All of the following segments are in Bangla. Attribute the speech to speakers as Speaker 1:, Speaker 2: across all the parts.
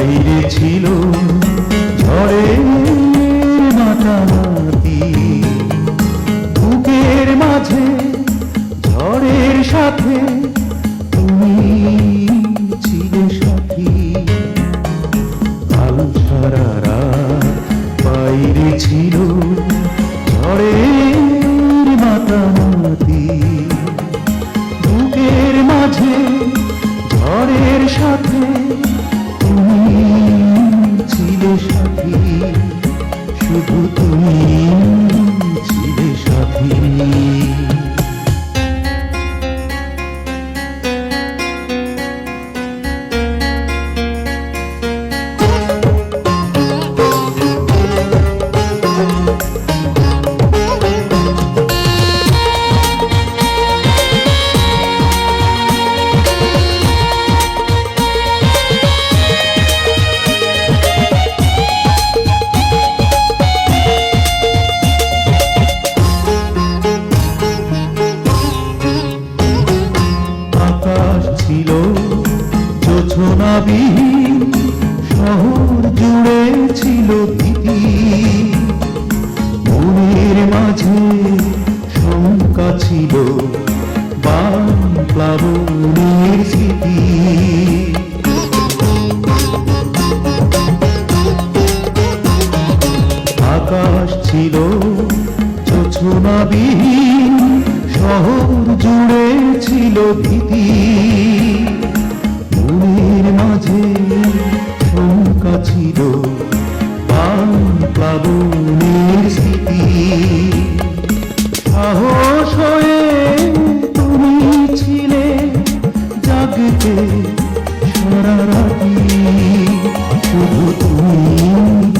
Speaker 1: বাইরে ছিল ঝড়ে মাতামাতি বুকের মাঝে ঝড়ের সাথে তুমি ছিল সাথী। আলো বাইরে ছিল ঝড়ে মাতামাতি বুকের মাঝে ঝড়ের সাথে me. তারুণীর স্মৃতি। আকাশ ছিল চোছুমাবিহীন শহর জুড়ে ছিল ভীতি। tôi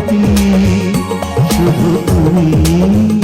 Speaker 1: শান্তি শুধু তুমি।